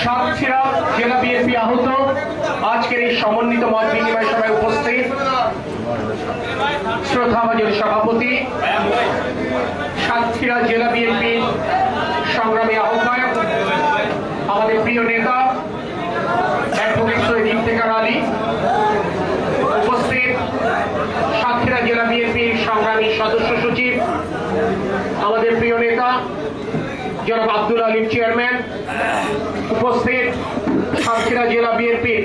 সাতক্ষীরা সভাপতি সাতক্ষীরা জেলা বিএনপি সংগ্রামী আহ্বায়ক আমাদের প্রিয় নেতা অ্যাডভোকেট সৈয়দ ইফতেখার আলী উপস্থিত সাতক্ষীরা জেলা বিএনপির সংগ্রামী সদস্য সচিব, আমাদের প্রিয় নেতা, জনাব আব্দুল আলিম চেয়ারম্যান, উপস্থিত সাতক্ষীরা জেলা বিএনপির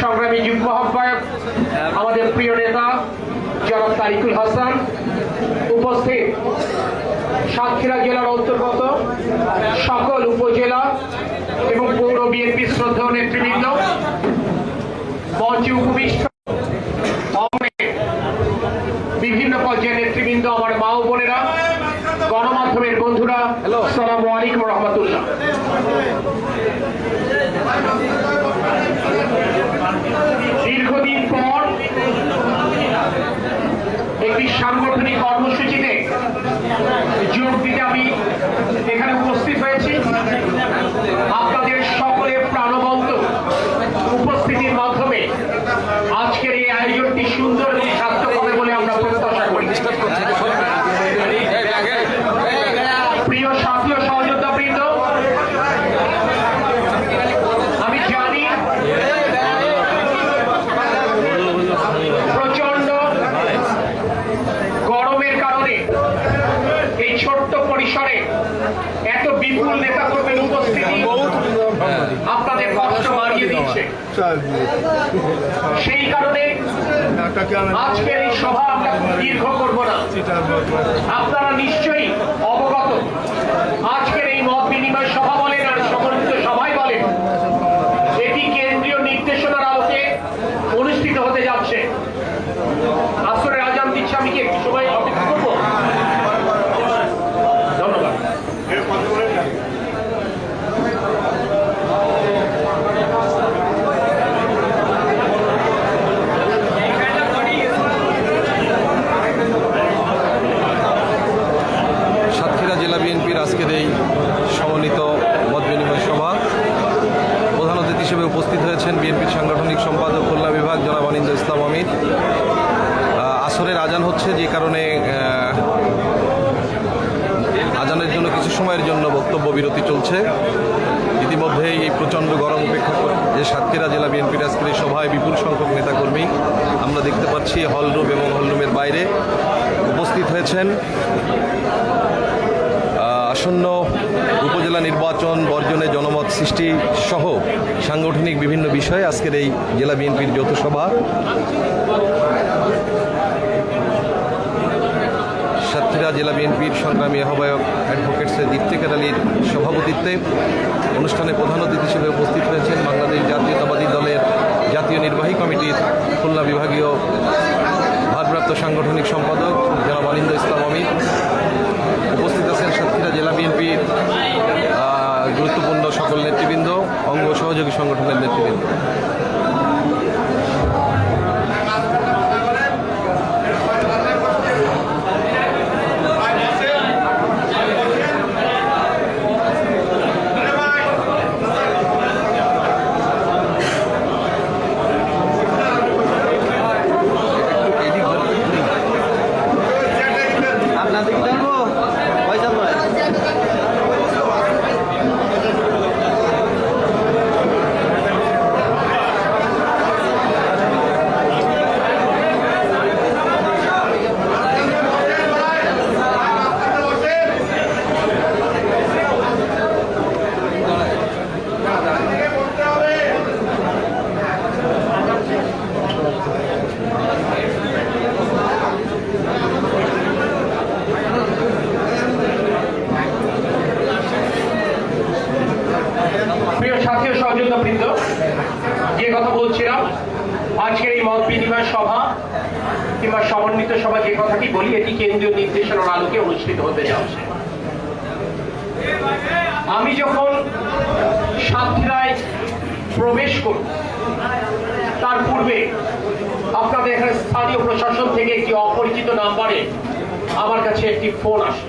সংগ্রামী যুগ্ম আহ্বায়ক, আমাদের প্রিয় নেতা, জনাব তারিকুল হাসান, উপস্থিত সাতক্ষীরা জেলার অন্তর্গত সকল উপজেলা এবং পৌর বিএনপির শ্রদ্ধা নেতৃবৃন্দ, মঞ্চে উপবিষ্ট অনেক বিভিন্ন পর্যায়ের নেতৃবৃন্দ আমার মা ও বোনেরা গণমাধ্যমের বন্ধুরা সালাম আলাইকুম রহমতুল্লাহ। দীর্ঘদিন পর একটি সাংগঠনিক কর্মসূচিতে যোগ দিতে আমি এখানে উপস্থিত হয়েছি আপনাদের সকলের প্রাণবন্ত উপস্থিতির মাধ্যমে আজকের এই আয়োজনটি সুন্দর এবং সার্থক হবে বলে আমরা প্রত্যাশা করি প্রিয় সাথী ও সহযোদ্ধা বৃন্দ আমি জানি প্রচণ্ড গরমের কারণে এই ছোট্ট পরিসরে এত বিপুল নেতা কর্মীর উপস্থিতি আপনাদের সেই কারণে আজকের এই সভা আমরা দীর্ঘ করব না। আপনারা নিশ্চয়ই অবগত। আজকের এই মত বিনিময় সভা বলেন আর সমন্বিত সভাই বলেন এটি কেন্দ্রীয় নির্দেশনার আলোকে অনুষ্ঠিত হতে যাচ্ছে আসরের আজান দিচ্ছে আমি কি একটু সময় অপেক্ষা করব ধন্যবাদ সাতক্ষীরা জেলা বিএনপির আজকের এই সমন্বিত মত বিনিময় সভা প্রধান অতিথি হিসেবে উপস্থিত হয়েছেন বিএনপির সাংগঠনিক সম্পাদক খুলনা বিভাগ জনাব অনিন্দ ইসলাম আমির আহ, আসরের আজান হচ্ছে যে কারণে আহ, আজানের জন্য কিছু সময়ের জন্য বক্তব্য বিরতি চলছে ইতিমধ্যেই এই প্রচণ্ড গরম উপেক্ষা করে যে সাতক্ষীরা জেলা বিএনপির আজকের এই সভায় বিপুল সংখ্যক নেতাকর্মী পাচ্ছি হলরুম এবং হলরুমের বাইরে উপস্থিত হয়েছেন আসন্ন উপজেলা নির্বাচন বর্জনে জনমত সৃষ্টি সহ সাংগঠনিক বিভিন্ন বিষয়ে আজকের এই জেলা বিএনপির যৌথ সভা। সাতক্ষীরা জেলা বিএনপির সংগ্রামী আহ্বায়ক অ্যাডভোকেট সৈয়দ ইফতেখার আলীর সভাপতিত্বে অনুষ্ঠানে প্রধান অতিথি হিসেবে উপস্থিত হয়েছেন বাংলাদেশ জাতীয়তাবাদী দলের জাতীয় নির্বাহী কমিটির খুলনা বিভাগীয় ভারপ্রাপ্ত সাংগঠনিক সম্পাদক জেলা অনিন্দ ইসলাম অমিত। উপস্থিত আছেন সাতক্ষীরা জেলা বিএনপির গুরুত্বপূর্ণ সকল নেতৃবৃন্দ, অঙ্গ সহযোগী সংগঠনের নেতৃবৃন্দ আপনাদের জানব পয়সা নয় প্রিয় সাথী ও সহযোদ্ধা বৃন্দ যে কথা বলছিলাম আজকের এই মত বিনিময় সভা কিংবা সমন্বিত সভা যে কথাটি বলি এটি কেন্দ্রীয় নির্দেশনার আলোকে অনুষ্ঠিত হতে যাচ্ছে আমি যখন সাতক্ষীরায় প্রবেশ করি তার পূর্বে আপনাদের এখানে স্থানীয় প্রশাসন থেকে একটি অপরিচিত নাম্বারে আমার কাছে একটি ফোন আসে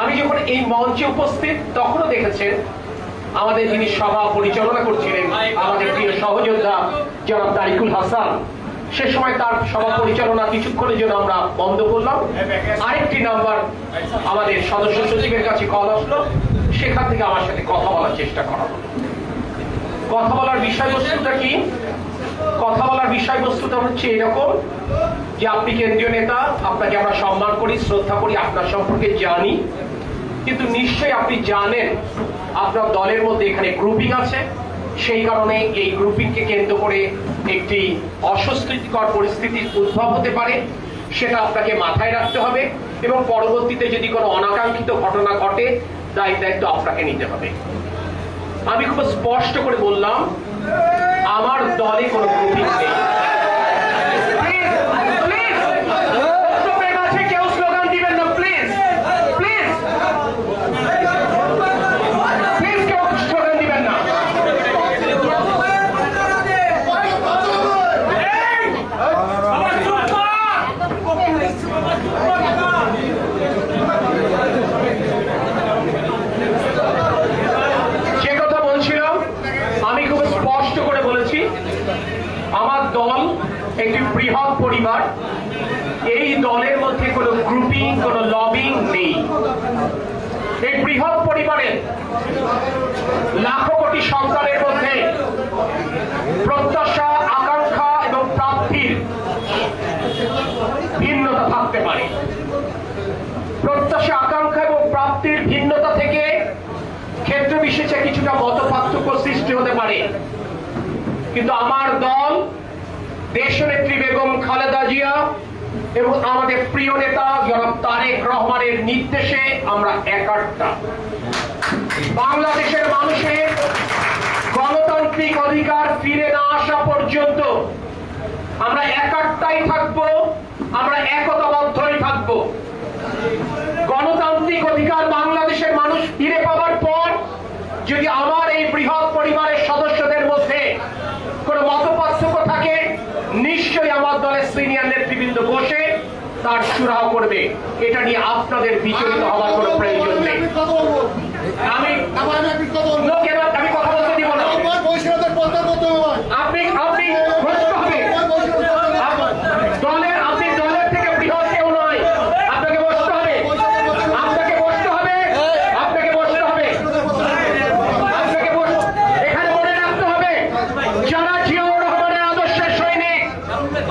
আমি যখন এই মঞ্চে উপস্থিত, তখনও দেখেছেন আমাদের যিনি সভা পরিচালনা করছিলেন, আমাদের প্রিয় সহযোদ্ধা জনাব তারিকুল হাসান, সে সময় তার সভা পরিচালনা কিছুক্ষণের জন্য আমরা বন্ধ করলাম। আরেকটি নাম্বার আমাদের সদস্য সচিবের কাছে কল আসলো, সেখান থেকে আমার সাথে কথা বলার চেষ্টা করা হলো। কথা বলার বিষয়বস্তুটা কি? কথা বলার বিষয়বস্তুটা হচ্ছে এরকম যে আপনি কেন্দ্রীয় নেতা, আপনাকে আমরা সম্মান করি, শ্রদ্ধা করি, আপনার সম্পর্কে জানি। কিন্তু নিশ্চয়ই আপনি জানেন আপনার দলের মধ্যে এখানে গ্রুপিং আছে। সেই কারণে এই গ্রুপিংকে কেন্দ্র করে একটি অস্বস্তিকর পরিস্থিতির উদ্ভব হতে পারে। সেটা আপনাকে মাথায় রাখতে হবে এবং পরবর্তীতে যদি কোনো অনাকাঙ্ক্ষিত ঘটনা ঘটে দায়ী দায়িত্ব আপনাকে নিতে হবে। আমি খুব স্পষ্ট করে বললাম আমার দলে কোনো গ্রুপিং নেই Please, please, বক্তব্যের মাঝে কেউ স্লোগান দিবেন না, please, please. Please কেউ স্লোগান দিবেন না। যে কথা বলছিলাম আমি খুব স্পষ্ট করে বলেছি আমার দল একটি বৃহৎ পরিবার এই দলের মধ্যে কোনো গ্রুপিং কোনো লবিং নেই এই বৃহৎ পরিবারে লাখো কোটি সন্তানের মধ্যে প্রত্যাশা, আকাঙ্ক্ষা এবং প্রাপ্তির ভিন্নতা থাকতে পারে। প্রত্যাশা, আকাঙ্ক্ষা এবং প্রাপ্তির ভিন্নতা থেকে ক্ষেত্র বিশেষে কিছুটা মত পার্থক্য সৃষ্টি হতে পারে। কিন্তু আমার দল, দেশনেত্রী বেগম খালেদা জিয়া এবং আমাদের প্রিয় নেতা জনাব তারেক রহমানের নির্দেশে আমরা একাট্টা বাংলাদেশের মানুষের গণতান্ত্রিক অধিকার ফিরে না আসা পর্যন্ত আমরা একাট্টাই থাকব, আমরা একতাবদ্ধই থাকব। গণতান্ত্রিক অধিকার বাংলাদেশের মানুষ ফিরে পাওয়ার পর যদি আমার এই বৃহৎ পরিবারের সদস্যদের মধ্যে কোনো মতপার্থক্য থাকে, নিশ্চয়ই আমার দলের সিনিয়র নেতৃবৃন্দ বসে তার সুরাহ করবে। এটা নিয়ে আপনাদের বিচলিত হওয়ার কোনো প্রয়োজন নেই। আমি আমি কথা বলতে দিব না। আপনি আপনি বসতে হবে দলের আপনি দলের থেকে বৃহৎ কেউ নয় আপনাকে বসতে হবে আপনাকে বসতে হবে আপনাকে বসতে হবে আপনাকে বস- এখানে মনে রাখতে হবে যারা জিয়াউর রহমানের আদর্শের সৈনিক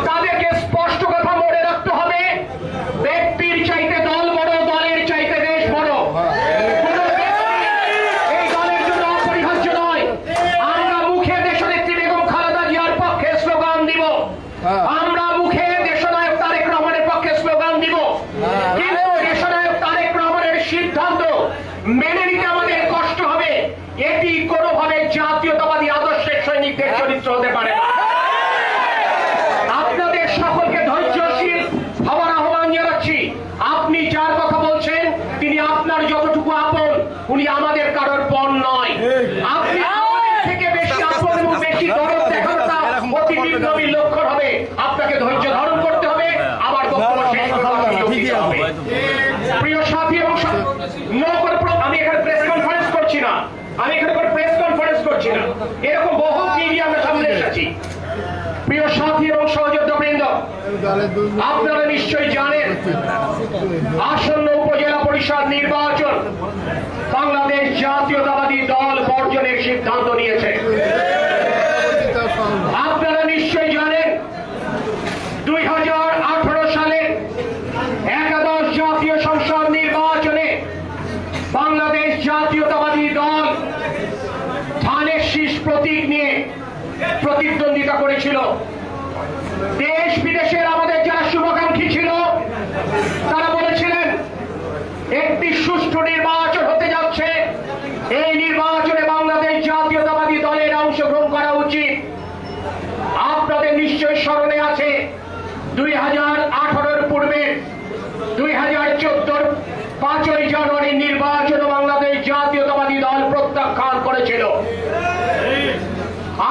তাদেরকে স্পষ্ট কথা মনে রাখতে হবে ব্যক্তির চাইতে দল বড় দলের চাইতে দেশ বড় কোনো ব্যক্তি এই দলের জন্য অপরিহার্য নয় আমরা মুখে দেশনেত্রী বেগম খালেদা জিয়ার পক্ষে স্লোগান দিব আমরা মুখে দেশনায়ক তারেক রহমানের পক্ষে স্লোগান দিব কিন্তু দেশনায়ক তারেক রহমানের সিদ্ধান্ত মেনে নিতে আমাদের কষ্ট হবে এটি কোনোভাবে জাতীয়তাবাদী আদর্শের সৈনিকদের চরিত্র হতে পারে না আপনাদের সকলকে ধৈর্যশীল হওয়ার আহ্বান জানাচ্ছি আপনি যার কথা বলছেন তিনি আপনার যতটুকু আপন উনি আমাদের কারোর পণ নয় আপনি আমাদের থেকে বেশি আপন এবং বেশি দরদ দেখানোটা অতি বিপ্লবী লক্ষণ হবে আপনাকে ধৈর্য ধারণ করতে হবে আমার বক্তব্য শেষ করতে সুযোগ দিতে হবে প্রিয় সাথী এবং সা- no করে প্র- আমি এখানে প্রেস কনফারেন্স করছি না আমি এখানে কোনো প্রেস কনফারেন্স করছি না এরকম বহু মিডিয়া আমরা সামনে এসেছি। প্রিয় সাথী এবং সহযোদ্ধা বৃন্দ আপনারা নিশ্চয়ই জানেন আসন্ন উপজেলা পরিষদ নির্বাচন বাংলাদেশ জাতীয়তাবাদী দল বর্জনের সিদ্ধান্ত নিয়েছে। আপনারা নিশ্চয়ই জানেন দুই হাজার আঠারো সালের একাদশ জাতীয় সংসদ নির্বাচনে বাংলাদেশ জাতীয়তাবাদী প্রতীক নিয়ে প্রতিদ্বন্দ্বিতা করেছিল। দেশ বিদেশের আমাদের যারা শুভাকাঙ্ক্ষী ছিল, তারা বলেছিলেন, একটি সুষ্ঠু নির্বাচন হতে যাচ্ছে। এই নির্বাচনে বাংলাদেশ জাতীয়তাবাদী দলের অংশগ্রহণ করা উচিত। আপনাদের নিশ্চয় স্মরণে আছে, দুই হাজার আঠারোর পূর্বে, দুই হাজার চোদ্দোর পাঁচই জানুয়ারি নির্বাচন বাংলাদেশ জাতীয়তাবাদী দল প্রত্যাখ্যান করেছিল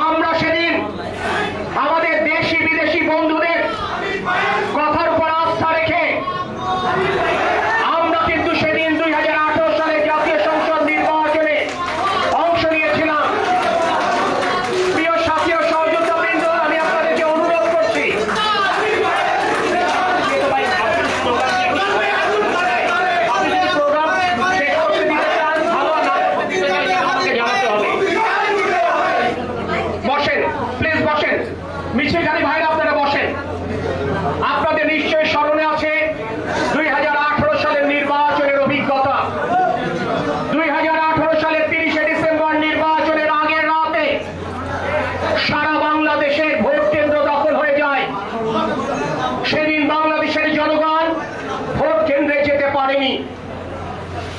আমরা সেদিন আমাদের দেশি বিদেশি বন্ধুদের কথার উপর আস্থা রেখে আমরা কিন্তু সেদিন দুই হাজার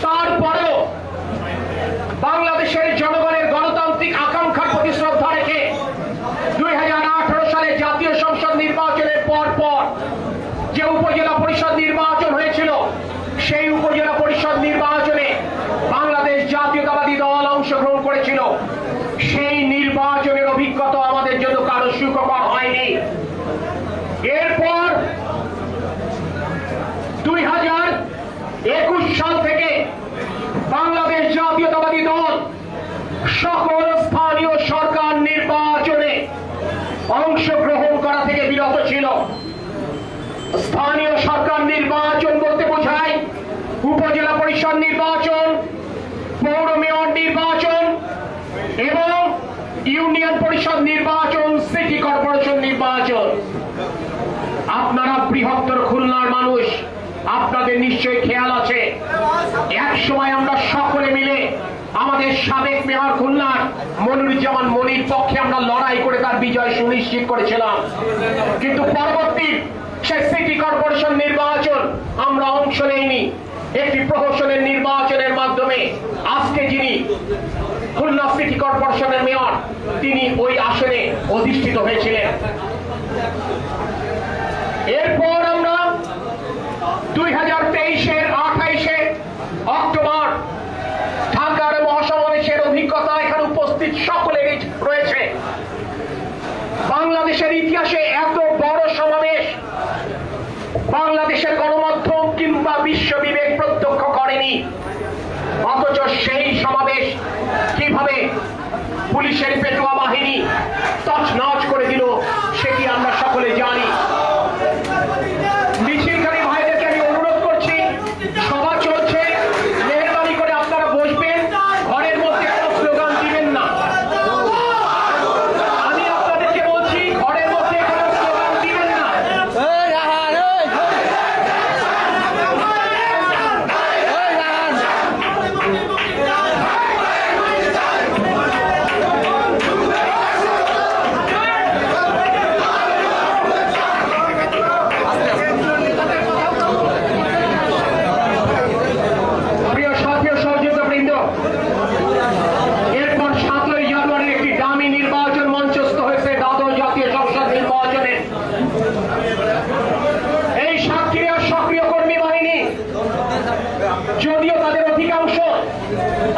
তারপরেও বাংলাদেশের জনগণের গণতান্ত্রিক আকাঙ্ক্ষার প্রতি শ্রদ্ধা রেখে দুই সালে জাতীয় সংসদ নির্বাচনের পর পর যে উপজেলা পরিষদ নির্বাচন হয়েছিল সেই উপজেলা পরিষদ নির্বাচনে বাংলাদেশ জাতীয়তাবাদী দল অংশগ্রহণ করেছিল। সেই নির্বাচনের অভিজ্ঞতা আমাদের জন্য কারও সুখকর হয়নি। এরপর দুই হাজার একুশ সাল থেকে বাংলাদেশ জাতীয়তাবাদী দল সকল স্থানীয় সরকার নির্বাচনে অংশগ্রহণ করা থেকে বিরত ছিল। স্থানীয় সরকার নির্বাচন বলতে বোঝায়। উপজেলা পরিষদ নির্বাচন পৌর মেয়র নির্বাচন এবং ইউনিয়ন পরিষদ নির্বাচন, সিটি কর্পোরেশন নির্বাচন। আপনারা বৃহত্তর খুলনার মানুষ, আপনাদের নিশ্চয়ই খেয়াল আছে। এক সময় আমরা সকলে মিলে আমাদের সাবেক মেয়র খুলনার মনিরুজ্জামান মনির পক্ষে আমরা লড়াই করে তার বিজয় সুনিশ্চিত করেছিলাম। কিন্তু পরবর্তী সে সিটি কর্পোরেশন নির্বাচন আমরা অংশ নেইনি। একটি প্রহসনের নির্বাচনের মাধ্যমে আজকে যিনি খুলনা সিটি কর্পোরেশনের মেয়র, তিনি ওই আসনে অধিষ্ঠিত হয়েছিলেন। এরপর আমরা দুই হাজার তেইশের আঠাইশে অক্টোবর ঢাকার মহাসমাবেশের অভিজ্ঞতা এখানে উপস্থিত সকলেরই রয়েছে বাংলাদেশের ইতিহাসে এত বড় সমাবেশ বাংলাদেশের গণমাধ্যম কিংবা বিশ্ব বিবেক প্রত্যক্ষ করেনি অথচ সেই সমাবেশ কীভাবে পুলিশের পেটোয়া বাহিনী তছনছ করে দিল সেটি আমরা সকলে জানি মিছিলকারী ভাইদেরকে আমি অনুরোধ করছি সভা চলছে মেহরবানি করে আপনারা বসবেন ঘরের মধ্যে কোনো স্লোগান দিবেন না আমি আপনাদেরকে বলছি ঘরের মধ্যে কোনো স্লোগান দিবেন না এই রাহান এই এই রাহান প্রিয় সাথী ও সহযোগিতা বৃন্দ এরপর সাতই জানুয়ারি একটি দামি নির্বাচন মঞ্চস্থ হয়েছে দ্বাদশ জাতীয় সংসদ নির্বাচনে এই সাক্ষীরা সক্রিয় কর্মী বাহিনী যদিও তাদের অধিকাংশ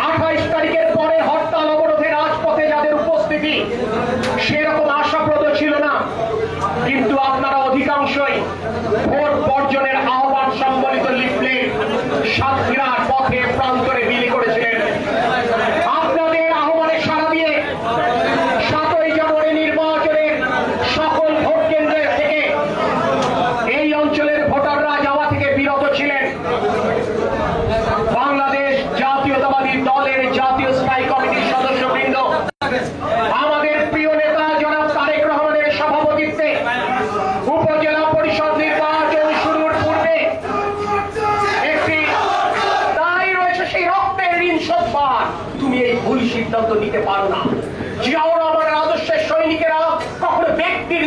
আঠাইশ তারিখের পরে হরতাল অবরোধে রাজপথে যাদের উপস্থিতি, সেরকম আশাপ্রদ ছিল না। কিন্তু আপনারা অধিকাংশই ভোট বর্জনের আহ্বান সম্বলিত লিফলেট সাতক্ষীরার পথে প্রান্তরে বিলি করেছিলেন আপনাদের আহ্বানে সাড়া দিয়ে সাতই জানুয়ারি নির্বাচনের সকল ভোট কেন্দ্রে থেকে এই অঞ্চলের ভোটাররা যাওয়া থেকে বিরত ছিলেন বাংলাদেশ জাতীয়তাবাদী দলের জাতীয় স্থায়ী কমিটির সদস্যবৃন্দ আমাদের প্রিয় নেতা জনাব তারেক রহমানের সভাপতিত্বে উপজেলা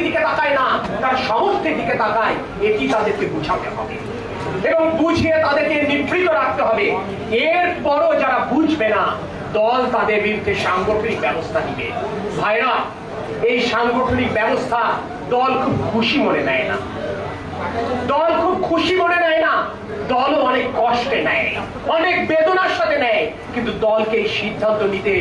দিকে তাকায় না, তার তাদেরকে বুঝাতে হবে। এবং বুঝিয়ে তাদেরকে নিবৃত রাখতে হবে। এরপরও যারা বুঝবে না, দল তাদের বিরুদ্ধে সাংগঠনিক ব্যবস্থা নিবে। ভাইরা এই সাংগঠনিক ব্যবস্থা দল খুব খুশি মনে নেয় না। দল খুব খুশি মনে নেয় না, দলও অনেক কষ্টে নেয়, অনেক বেদনার সাথে নেয়, কিন্তু দলকে সিদ্ধান্ত নিতে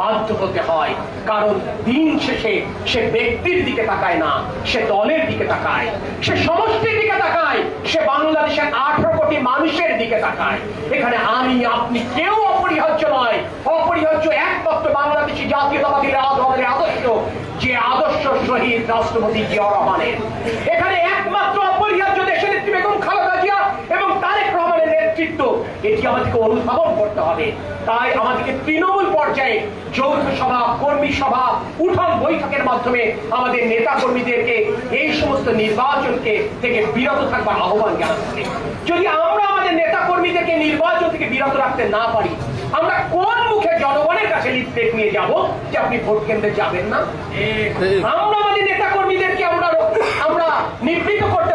বাধ্য হতে হয়। কারণ দিন শেষে সে ব্যক্তির দিকে তাকায় না, সে দলের দিকে তাকায়, সে সমষ্টির দিকে তাকায়, সে বাংলাদেশের আঠারো কোটি মানুষের দিকে তাকায়। এখানে আমি, আপনি কেউ অপরিহার্য নয়। অপরিহার্য একমাত্র বাংলাদেশি জাতীয়তাবাদী দলের আদর্শ, যে আদর্শ শহীদ রাষ্ট্রপতি জিয়া রহমানের। এখানে একমাত্র অপরিহার্য দেশের নেত্রী বেগম খালেদা জিয়া এবং তারেক রহমানের নেতৃত্ব। এটি আমাদেরকে অনুধাবন করতে হবে। তাই আমাদেরকে তৃণমূল পর্যায়ে যৌথ সভা কর্মী সভা উঠন বৈঠকের মাধ্যমে আমাদের নেতা কর্মীদেরকে এই সমস্ত নির্বাচনকে থেকে বিরত থাকবার আহ্বান জানাচ্ছে। যদি আমরা আমাদের নেতা কর্মীদেরকে নির্বাচন থেকে বিরত রাখতে না পারি আমরা কোন মুখে জনগণের কাছে লিফলেট নিয়ে যাব যে আপনি ভোট কেন্দ্রে যাবেন না? আমরা আমাদের নেতা কর্মীদেরকে আমরা আমরা নিবৃত করতে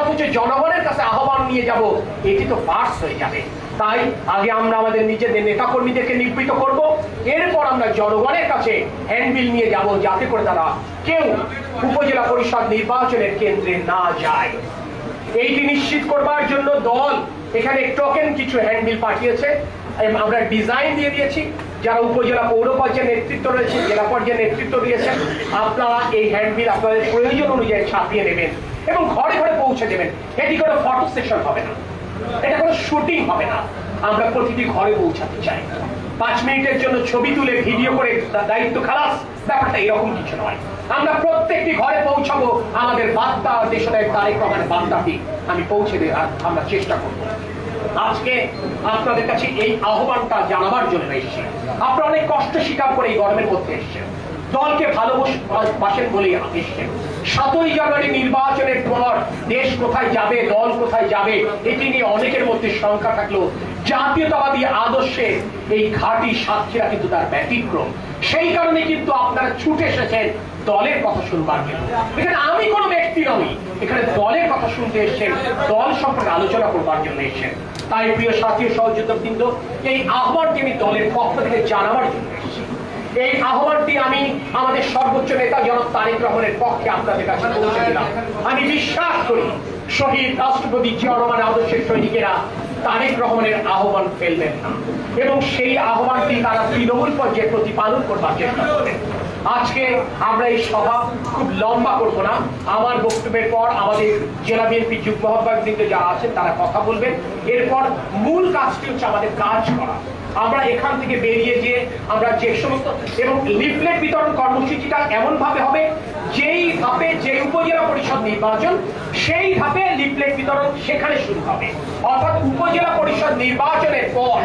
অথচ জনগণের কাছে আহ্বান নিয়ে যাব, এটি তো পার্স হয়ে যাবে। তাই আগে আমরা আমাদের নিজেদের নেতাকর্মীদেরকে নিবৃত করব, এরপর আমরা জনগণের কাছে হ্যান্ডবিল নিয়ে যাব, যাতে করে তারা কেউ উপজেলা পরিষদ নির্বাচনের কেন্দ্রে না যায়। এইটি নিশ্চিত করবার জন্য দল এখানে টোকেন কিছু হ্যান্ডবিল পাঠিয়েছে। আমরা ডিজাইন দিয়ে দিয়েছি। যারা উপজেলা পৌর পর্যায়ে নেতৃত্ব রয়েছে, জেলা পর্যায়ে নেতৃত্ব দিয়েছেন, আপনারা এই হ্যান্ডবিল আপনাদের প্রয়োজন অনুযায়ী ছাপিয়ে নেবেন। এবং ঘরে ঘরে পৌঁছে দেবেন। এটি কোনো ফটো সেশন হবে না। এটা কোনো শুটিং হবে না। আমরা প্রতিটি ঘরে পৌঁছাতে চাই। পাঁচ মিনিটের জন্য ছবি তুলে ভিডিও করে দায়িত্ব খালাস। ব্যাপারটা এরকম কিছু নয়। আমরা প্রত্যেকটি ঘরে পৌঁছাবো। আমাদের বার্তা দেশনায়ক তারেক রহমানের বার্তাটি আমি পৌঁছে দেওয়ার আমরা চেষ্টা করব। আজকে আপনাদের কাছে এই আহ্বানটা জানাবার জন্য এসেছি। আপনারা অনেক কষ্ট স্বীকার করে এই গরমের মধ্যে এসেছেন। দলকে ভালোবাসেন বলেই এসেছেন। সাতই জানুয়ারি নির্বাচনের পর দেশ কোথায় যাবে, দল কোথায় যাবে, এটি নিয়ে অনেকের মধ্যে শঙ্কা থাকলেও জাতীয়তাবাদী আদর্শে এই ঘাটি সাক্ষীরা কিন্তু তার ব্যতিক্রম। সেই কারণে কিন্তু আপনারা ছুটে এসেছেন দলের কথা শুনবার জন্য। এখানে আমি কোনো ব্যক্তি নই। এখানে দলের কথা শুনতে এসেছেন, দল সম্পর্কে আলোচনা করবার জন্য এসেছেন। তাই প্রিয় সাথী সহযোদ্ধা বৃন্দ এই আহ্বানটি আমি দলের পক্ষ থেকে জানাবার জন্য এই আহ্বানটি আমি আমাদের সর্বোচ্চ নেতা জনক তারেক রহমানের পক্ষে আপনাদের কাছে পৌঁছে দিলাম। আমি বিশ্বাস করি শহীদ রাষ্ট্রপতি জিয়া রহমানের আদর্শের সৈনিকেরা তারেক রহমানের আহ্বান ফেলবেন না এবং সেই আহ্বানটি তারা তৃণমূল পর্যায়ে প্রতিপালন করবার চেষ্টা করবেন। আজকে আমরা এই সভা খুব লম্বা করব না। আমার বক্তব্যের পর আমাদের জেলা বিএনপি যুগ্ম আহ্বায়কবৃন্দ যারা আছেন তারা কথা বলবেন। এরপর মূল কাজটি হচ্ছে আমাদের কাজ করা। আমরা এখান থেকে বেরিয়ে যে আমরা যে সমস্ত এবং লিফলেট বিতরণ কর্মসূচিটা এমন ভাবে হবে, যেই ধাপে যে উপজেলা পরিষদ নির্বাচন, সেই ধাপে লিফলেট বিতরণ সেখানে শুরু হবে। অর্থাৎ উপজেলা পরিষদ নির্বাচনের পর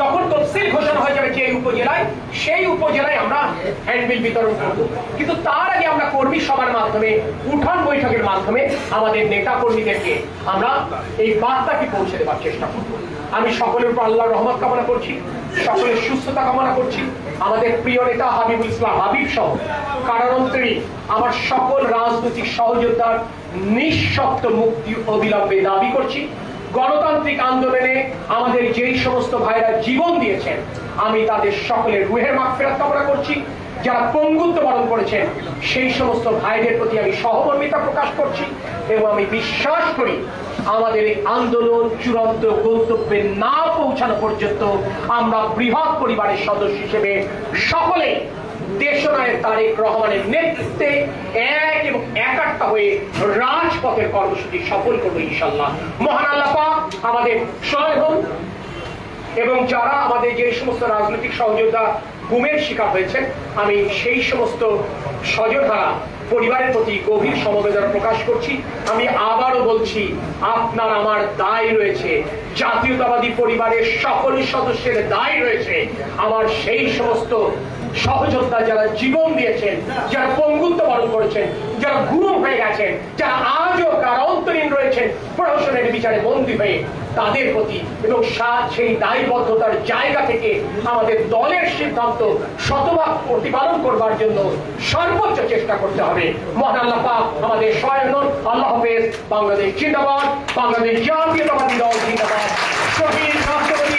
যখন তফসিল ঘোষণা হয়ে যাবে যে উপজেলায়, সেই উপজেলায় আমরা হ্যান্ডবিল বিতরণ করব। কিন্তু তার আগে আমরা কর্মী সভার মাধ্যমে, উঠান বৈঠকের মাধ্যমে আমাদের নেতা কর্মীদেরকে আমরা এই বার্তাটি পৌঁছে দেওয়ার চেষ্টা করব। আমি সকলের উপর আল্লাহর রহমত কামনা করছি, সকলের সুস্থতা কামনা করছি। আমাদের প্রিয় নেতা হাবিবুল ইসলাম, হাবিব সহ, কারারন্তরী, আমার সকল রাজনৈতিক সহযোদ্ধার নিঃশব্দ মুক্তি অবিলম্বে দাবি করছি। গণতান্ত্রিক আন্দোলনে আমাদের যেই সমস্ত ভাইরা জীবন দিয়েছেন, আমি তাদের সকলের রুহের মাগফিরাত কামনা করছি। যারা পঙ্গুত্ব বরণ করেছেন, সেই সমস্ত ভাইদের প্রতি আমি সহমর্মিতা প্রকাশ করছি এবং আমি বিশ্বাস করি আমাদের এই আন্দোলন চূড়ান্ত গন্তব্যে না পৌঁছানো পর্যন্ত আমরা বৃহৎ পরিবারের সদস্য হিসেবে সকলে দেশনায়ক তারেক রহমানের নেতৃত্বে এক এবং একাত্তা হয়ে রাজপথের কর্মসূচি সফল করব ইনশাল্লাহ মহান আল্লাহ পাক আমাদের সহায় এবং যারা আমাদের যে সমস্ত রাজনৈতিক সহযোদ্ধা গুমের শিকার হয়েছেন। আমি সেই সমস্ত স্বজনহারা পরিবারের প্রতি গভীর সমবেদনা প্রকাশ করছি। আমি আবারও বলছি, আপনার আমার দায় রয়েছে। জাতীয়তাবাদী পরিবারের সকল সদস্যের দায় রয়েছে। আমার সেই সমস্ত সহযোদ্ধা যারা জীবন দিয়েছেন, যারা পঙ্গুত্ব বরণ করেছেন, যারা গুরু হয়ে গেছেন, যারা আজও কারান্তরীণ রয়েছেন প্রহসনের বিচারে বন্দী হয়ে তাদের প্রতি এবং সেই দায়বদ্ধতার জায়গা থেকে আমাদের দলের সিদ্ধান্ত শতভাগ প্রতিপালন করবার জন্য সর্বোচ্চ চেষ্টা করতে হবে। মহান আল্লাহ আমাদের সহায় হন। আল্লাহ হাফেজ। বাংলাদেশ জিন্দাবাদ। বাংলাদেশ জাতীয়তাবাদী দল জিন্দাবাদ।